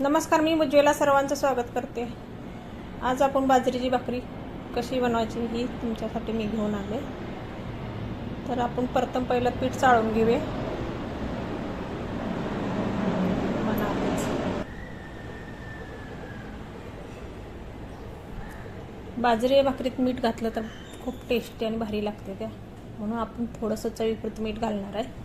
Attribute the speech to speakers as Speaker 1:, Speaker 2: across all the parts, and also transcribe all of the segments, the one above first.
Speaker 1: नमस्कार मी उज्ज्वला सर्वांचं स्वागत करते. आज आपण बाजरीची भाकरी कशी बनवायची ही तुमच्यासाठी मी घेऊन आले. तर आपण प्रथम पहिलं पीठ चाळून घेऊया. बाजरी भाकरीत मीठ घातलं तर खूप टेस्टी आणि भारी लागते त्या. म्हणून आपण थोडंसं चवीपुरतं मीठ घालणार आहे.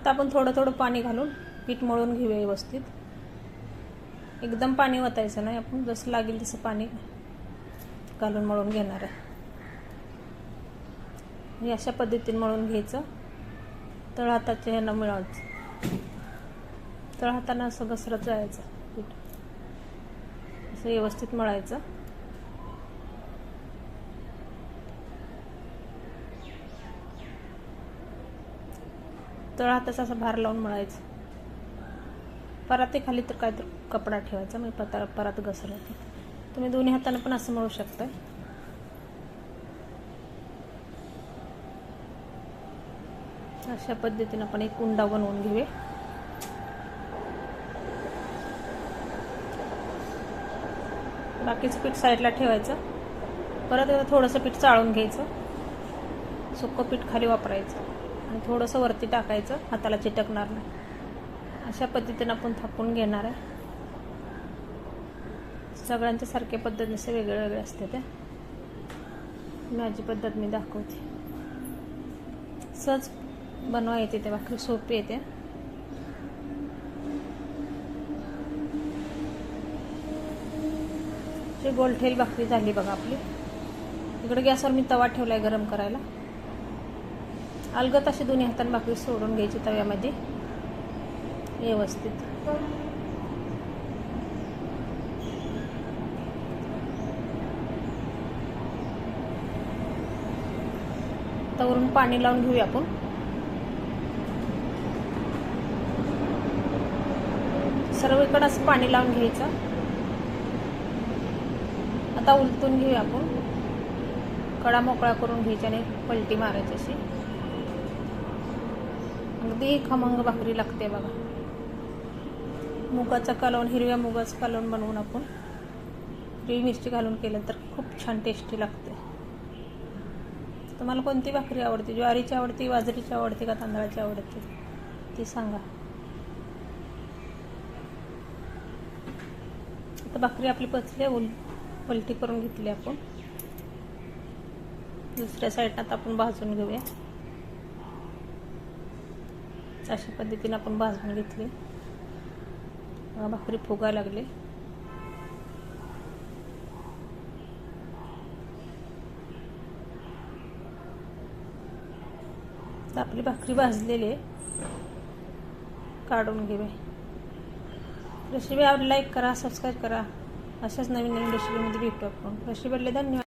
Speaker 1: आता आपण थोडं थोडं पाणी घालून पीठ मळून घेऊया व्यवस्थित. एकदम पाणी ओतायचं नाही आपण जसं लागेल तसं पाणी घालून मळून घेणार आहे. हे अशा पद्धतीने मळून घ्यायचं. तळहाताच्या ह्यानं मिळवायचं तळ हातानं असं घसरत जायचं पीठ. असं व्यवस्थित मळायचं. तळा हाताचा असा भार लावून मळायचं परात खाली तर काय तर कपडा ठेवायचा मी पता परात घसरत तुम्ही दोन्ही हाताने पण असं मळू शकता अशा पद्धतीनं आपण एक कुंडा बनवून घेऊया. बाकीचं पीठ साईडला ठेवायचं. परत एकदा थोडंसं पीठ चाळून घ्यायचं. सुकं पीठ खाली वापरायचं. आणि थोडंसं वरती टाकायचं हाताला चिटकणार नाही. अशा पद्धतीनं आपण थापून घेणार आहे. सगळ्यांच्या सारख्या पद्धतीने वेगळे वेगळे असते ते. माझी पद्धत मी दाखवते. सहज बनवा येते ते भाकरी सोपी येते. गोलठेल भाकरी झाली बघा आपली. इकडे गॅसवर मी तवा ठेवला आहे गरम करायला. अलगत अशी दोन्ही हाताने भाकरी सोडून घ्यायची तव्यामध्ये. व्यवस्थित. तवरून पाणी लावून घेऊया आपण. सर्वीकडे असं पाणी लावून घ्यायचं. आता उलटून घेऊया आपण. कडा मोकळा करून घ्यायच्या आणि पलटी मारायची अशी. अगदी खमंग भाकरी लागते बघा. मुगाचं कालवण हिरव्या मुगाचं कालवण बनवून आपण हिरवी मिरची घालून केलं तर खूप छान टेस्टी लागते. तुम्हाला कोणती भाकरी आवडते? ज्वारीची आवडते बाजरीची आवडते का तांदळाची आवडते? ती सांगा. आता भाकरी आपली पचली उल पलटी करून घेतली आपण. दुसऱ्या साईडनं आपण भाजून घेऊया. अशा पद्धतीने आपण भाजून घेतली. भाकरी फुगा लागली. आपली भाकरी भाजलेली आहे. काढून घेऊया. रेसिपी आवड लाईक करा सबस्क्राईब करा. अशाच नवीन नवीन रेसिपीमध्ये भेटू आपण. रेसिपीला धन्यवाद.